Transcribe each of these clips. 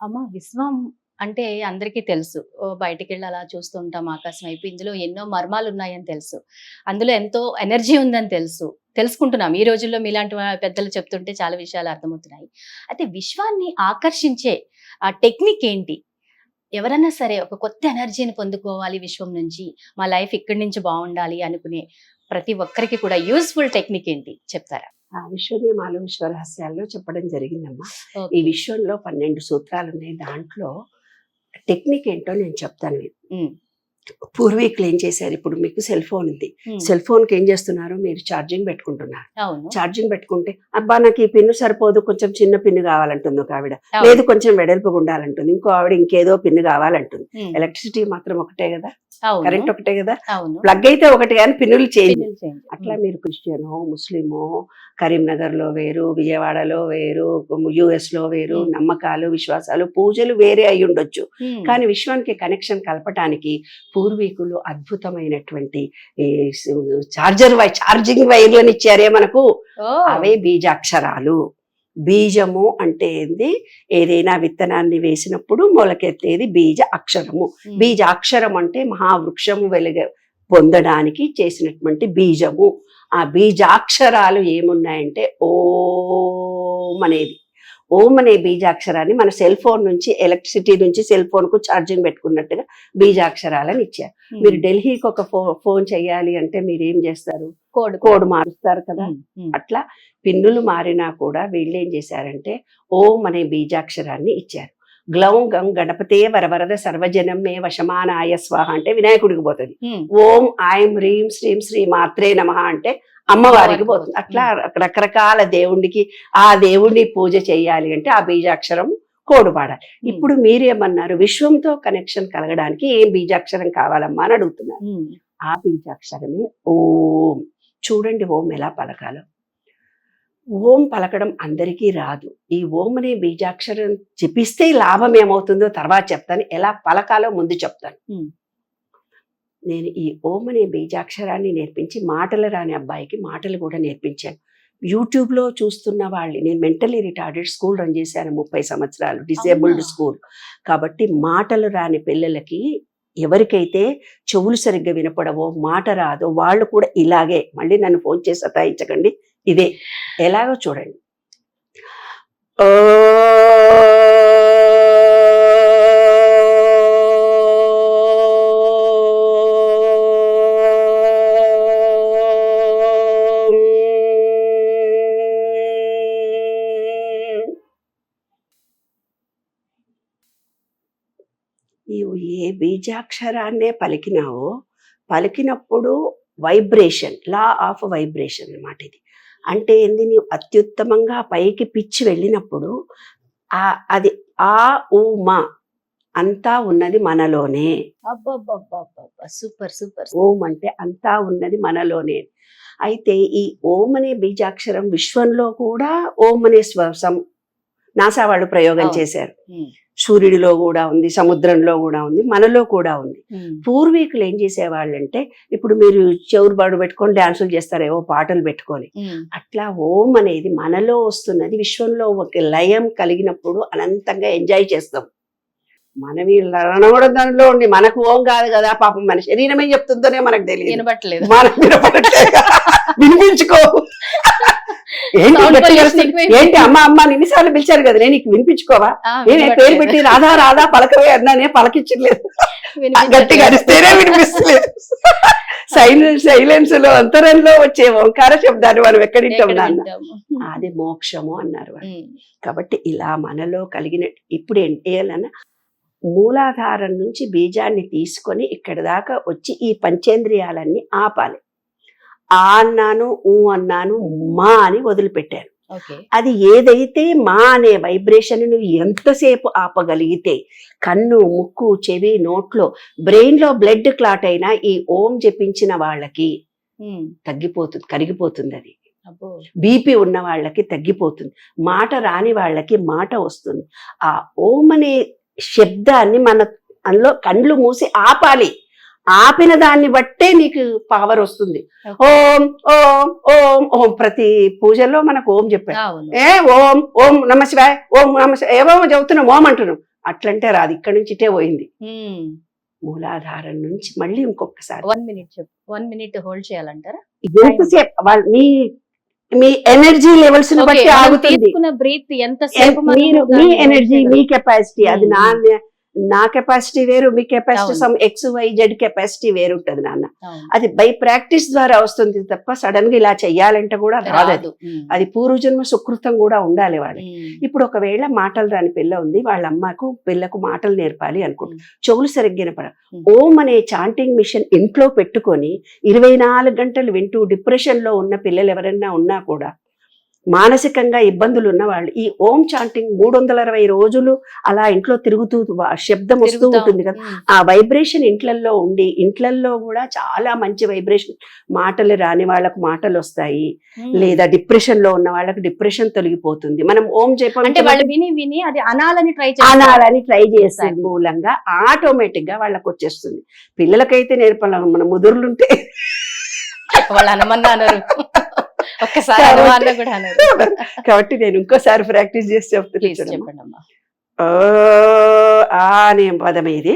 అమ్మ విశ్వం అంటే అందరికీ తెలుసు. ఓ బయటికి వెళ్ళి అలా చూస్తూ ఉంటాం ఆకాశం అయిపోయి ఇందులో ఎన్నో మర్మాలు ఉన్నాయని తెలుసు. అందులో ఎంతో ఎనర్జీ ఉందని తెలుసు. తెలుసుకుంటున్నాం. ఈ రోజుల్లో మీలాంటి పెద్దలు చెప్తుంటే చాలా విషయాలు అర్థమవుతున్నాయి. అయితే విశ్వాన్ని ఆకర్షించే ఆ టెక్నిక్ ఏంటి? ఎవరైనా సరే ఒక కొత్త ఎనర్జీని పొందుకోవాలి విశ్వం నుంచి. మా లైఫ్ ఇక్కడి నుంచి బాగుండాలి అనుకునే ప్రతి ఒక్కరికి కూడా యూస్ఫుల్ టెక్నిక్ ఏంటి? చెప్తారా? ఆ విశ్వనియమాలు విశ్వరహస్యాల్లో చెప్పడం జరిగిందమ్మా. ఈ. విశ్వంలో పన్నెండు సూత్రాలు ఉన్నాయి దాంట్లో టెక్నిక్ ఏంటో నేను చెప్తాను. పూర్వీకులు ఏం చేశారు. ఇప్పుడు మీకు సెల్ ఫోన్ ఉంది. సెల్ ఫోన్కి ఏం చేస్తున్నారు? మీరు ఛార్జింగ్ పెట్టుకుంటున్నారు. ఛార్జింగ్ పెట్టుకుంటే అబ్బా నాకు ఈ పిన్ను సరిపోదు. కొంచెం చిన్న పిన్ను కావాలంటుంది ఒక ఆవిడ. లేదు కొంచెం వెడల్పుగా ఉండాలంటుంది. ఇంకో ఆవిడ ఇంకేదో పిన్ను కావాలంటుంది. ఎలక్ట్రిసిటీ మాత్రం ఒకటే కదా? కరెంట్ ఒకటే కదా? ప్లగ్ అయితే ఒకటి కానీ పిన్నులు చేంజ్. అట్లా మీరు క్రిస్టియనో ముస్లిమో కరీంనగర్లో వేరు విజయవాడలో వేరు యుఎస్లో వేరు. నమ్మకాలు విశ్వాసాలు పూజలు వేరే అయి ఉండొచ్చు కానీ విశ్వానికి కనెక్షన్ కలపటానికి పూర్వీకులు అద్భుతమైనటువంటి చార్జర్ వై చార్జింగ్ వైర్లను ఇచ్చారే మనకు. అవే బీజాక్షరాలు. బీజము అంటే ఏంది? ఏదైనా విత్తనాన్ని వేసినప్పుడు మొలకెత్తేది బీజ అక్షరము. ఉమ్, బీజాక్షరం అంటే మహావృక్షము వెలుగ పొందడానికి చేసినటువంటి బీజము. ఆ బీజాక్షరాలు ఏమున్నాయంటే ఓం అనేది. ఓం అనే బీజాక్షరాన్ని మన సెల్ ఫోన్ నుంచి ఎలక్ట్రిసిటీ నుంచి సెల్ ఫోన్కు ఛార్జింగ్ పెట్టుకున్నట్టుగా బీజాక్షరాలని ఇచ్చారు. ఉమ్, మీరు ఢిల్లీకి ఒక ఫోన్ చేయాలి అంటే మీరు ఏం చేస్తారు? కోడ్ కోడ్ మారుస్తారు కదా. ఉమ్, ఉమ్, అట్లా పిన్నులు మారినా కూడా వీళ్ళు ఏం చేశారంటే ఓం అనే బీజాక్షరాన్ని ఇచ్చారు. గ్లౌం గం గణపతే వరవరద సర్వజనం మే వశమానాయ స్వాహ అంటే వినాయకుడికి పోతుంది. ఓం ఐం హ్రీం శ్రీం శ్రీ మాత్రే నమ అంటే అమ్మవారికి పోతుంది. అట్లా రకరకాల దేవుడికి ఆ దేవుడిని పూజ చేయాలి అంటే ఆ బీజాక్షరం కోడు పాడాలి ఉమ్, ఇప్పుడు మీరేమన్నారు? విశ్వంతో కనెక్షన్ కలగడానికి ఏం బీజాక్షరం కావాలమ్మా అని అడుగుతున్నారు. ఆ బీజాక్షరమే ఓం. చూడండి ఓం ఎలా పలకాలో. ఓం పలకడం అందరికీ రాదు. ఈ ఓం అనే బీజాక్షరం జపిస్తే లాభం ఏమవుతుందో తర్వాత చెప్తాను. ఎలా పలకాలో ముందు చెప్తాను. నేను ఈ ఓం అనే బీజాక్షరాన్ని నేర్పించి మాటలు రాని అబ్బాయికి మాటలు కూడా నేర్పించాను. యూట్యూబ్లో చూస్తున్న వాళ్ళు నేను మెంటలీ రిటార్డెడ్ స్కూల్ రన్ చేశాను ముప్పై సంవత్సరాలు డిసేబుల్డ్? స్కూల్. కాబట్టి మాటలు రాని పిల్లలకి ఎవరికైతే చెవులు సరిగ్గా వినపడవో మాట రాదో వాళ్ళు కూడా ఇలాగే మళ్ళీ నన్ను ఫోన్ చేసి సతాయించకండి ఇదే. ఎలాగో చూడండి. నీవు ఏ బీజాక్షరాన్నే పలికినావో పలికినప్పుడు వైబ్రేషన్ లా ఆఫ్ వైబ్రేషన్ అన్నమాట ఇది. అంటే ఏంది? నీవు అత్యుత్తమంగా పైకి పిచ్చి వెళ్ళినప్పుడు ఆ అది ఆ ఊ మా అంతా ఉన్నది మనలోనే. Super super. ఓం అంటే అంతా ఉన్నది మనలోనే. అయితే ఈ ఓం అనే బీజాక్షరం విశ్వంలో కూడా ఓం అనే స్వ సం- నాసా వాళ్ళు ప్రయోగం. చేశారు. సూర్యుడిలో కూడా ఉంది సముద్రంలో కూడా ఉంది మనలో కూడా ఉంది. పూర్వీకులు ఏం చేసేవాళ్ళంటే ఇప్పుడు మీరు చెవురు బాడు పెట్టుకొని డాన్సులు చేస్తారేవో పాటలు పెట్టుకొని. అట్లా ఓం అనేది మనలో వస్తున్నది విశ్వంలో ఒక లయం కలిగినప్పుడు అనంతంగా ఎంజాయ్ చేస్తాం. మనవి కూడా దానిలో ఉండి మనకు ఓం కాదు కదా పాపం మన శరీరం ఏం చెప్తుందోనే మనకు తెలియదు. మనకు వినపడట్లేదా? వినిపించుకో. ఏంటి గట్టిగా. ఏంటి అమ్మ అమ్మ అని ఇన్నిసార్లు పిలిచారు కదా నేను నీకు వినిపించుకోవా నేనే పేరు. పెట్టి రాధా రాధా పలకవే అన్నానే వినిపించట్లేదు. గట్టిగా అరిస్తేనే వినిపిస్తలేదు సైలెన్స్ సైలెన్స్లో అంతరంలో వచ్చే ఓంకార శబ్దాన్ని మనం ఎక్కడ వింటాం ఎక్కడ నాన్న? అది మోక్షము అన్నారు కాబట్టి ఇలా మనలో కలిగిన ఇప్పుడు ఏం చేయాలన్నా మూలాధారం నుంచి బీజాన్ని తీసుకొని ఇక్కడ దాకా వచ్చి ఈ పంచేంద్రియాలన్నీ ఆపాలి ఆ అన్నాను ఊ అన్నాను మా అని వదిలిపెట్టాను అది ఏదైతే మా అనే వైబ్రేషన్ నువ్వు ఎంతసేపు ఆపగలిగితే కన్ను ముక్కు చెవి నోట్లో బ్రెయిన్లో బ్లడ్ క్లాట్ అయినా ఈ ఓం జపించిన వాళ్ళకి తగ్గిపోతుంది కరిగిపోతుంది అది. బీపీ ఉన్న వాళ్ళకి తగ్గిపోతుంది మాట రాని వాళ్ళకి మాట వస్తుంది. ఆ ఓం అనే శబ్దాన్ని మన అందులో కండ్లు మూసి ఆపాలి. ఆపిన దాన్ని బట్టే నీకు పవర్ వస్తుంది. ఓం ఓం ఓం ఓం ప్రతి పూజల్లో మనకు ఓం అవును. ఏ ఓం ఓం నమ శివాయ ఓం నమ ఏమో చెబుతున్నాం ఓం అంటున్నాం అట్లంటే రాదు ఇక్కడి నుంచి ఇటే పోయింది. మూలాధారం నుంచి మళ్ళీ ఇంకొకసారి. వన్ మినిట్ చెప్పు. వన్ మినిట్ హోల్డ్ చేయాలంటారా? ఎంతసేపు మీ మీ ఎనర్జీ లెవెల్స్ బట్టి ఆగుతుంది. బ్రీత్ ఎంత మీ ఎనర్జీ మీ? కెపాసిటీ అది నా. నా కెపాసిటీ వేరు మీ capacity. Some X Y Z capacity వేరు ఉంటది నాన్న. అది బై ప్రాక్టీస్ ద్వారా వస్తుంది తప్ప సడన్గా ఇలా చెయ్యాలంటే కూడా రాదు అది పూర్వజన్మ సుకృతం కూడా ఉండాలి వాళ్ళకి ఉమ్. ఇప్పుడు ఒకవేళ మాటలు రాని పిల్ల ఉంది వాళ్ళ అమ్మకు పిల్లకు మాటలు నేర్పాలి అనుకుంటుంది Hmm. చెవులు సరిగ్గిన పడ. ఓం అనే చాంటింగ్ మిషన్ ఇంట్లో పెట్టుకొని ఇరవై నాలుగు గంటలు వింటూ డిప్రెషన్లో ఉన్న పిల్లలు ఎవరైనా ఉన్నా కూడా మానసికంగా ఇబ్బందులు ఉన్న వాళ్ళు ఈ ఓం చాంటింగ్ మూడు వందల అరవై రోజులు అలా ఇంట్లో తిరుగుతూ శబ్దం వస్తూ. ఉంటుంది కదా. ఆ వైబ్రేషన్ ఇంట్లల్లో ఉండి ఇంట్లల్లో కూడా చాలా మంచి వైబ్రేషన్ మాటలు రాని వాళ్ళకు మాటలు వస్తాయి. లేదా డిప్రెషన్లో ఉన్న వాళ్ళకి డిప్రెషన్ తొలగిపోతుంది మనం ఓం చెప్పం అంటే వాళ్ళు విని విని అది అనాలని ట్రై అనాలని ట్రై చేసే. మూలంగా ఆటోమేటిక్గా వాళ్ళకి వచ్చేస్తుంది పిల్లలకైతే నేర్పాలి మన ముదురులుంటే వాళ్ళు అనమన్నా అనరు ఒక్కసారి కాబట్టి- నేను ఇంకోసారి ప్రాక్టీస్ చేసి చెప్తున్నాను ఆ అనే పదం ఇది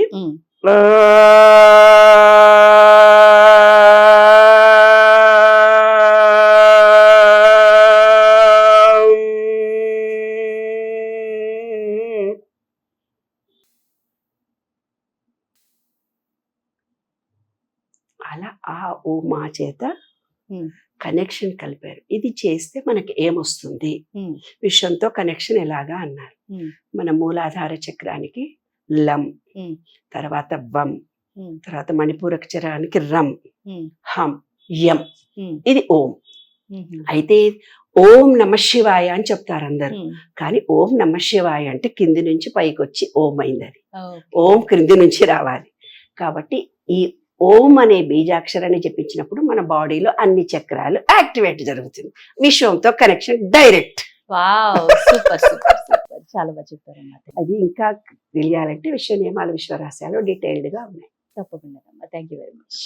అలా ఆ ఓ మా చేత. కనెక్షన్ కలిపారు. ఇది చేస్తే మనకి ఏమొస్తుంది. విశ్వంతో కనెక్షన్ ఎలాగా అన్నారు. మన మూలాధార చక్రానికి లం. తర్వాత వం. తర్వాత మణిపూరక చక్రానికి రం. హం యం. ఇది ఓం. అయితే ఓం నమ శివాయ అని చెప్తారు అందరు. కానీ ఓం నమ శివాయ అంటే కింది నుంచి పైకి వచ్చి ఓం అయింది అది. ఓం క్రింది నుంచి రావాలి కాబట్టి ఈ ఓం అనే బీజాక్షరాన్ని చెప్పించినప్పుడు మన బాడీలో అన్ని చక్రాలు యాక్టివేట్ జరుగుతుంది. విశ్వంతో connection direct. Super super super. చాలా బాగా చెప్పారు అది ఇంకా తెలియాలంటే విశ్వ నియమాలు విశ్వరహస్యాలు డీటెయిల్డ్గా ఉన్నాయి. తప్పకుండా థ్యాంక్ యూ వెరీ మచ్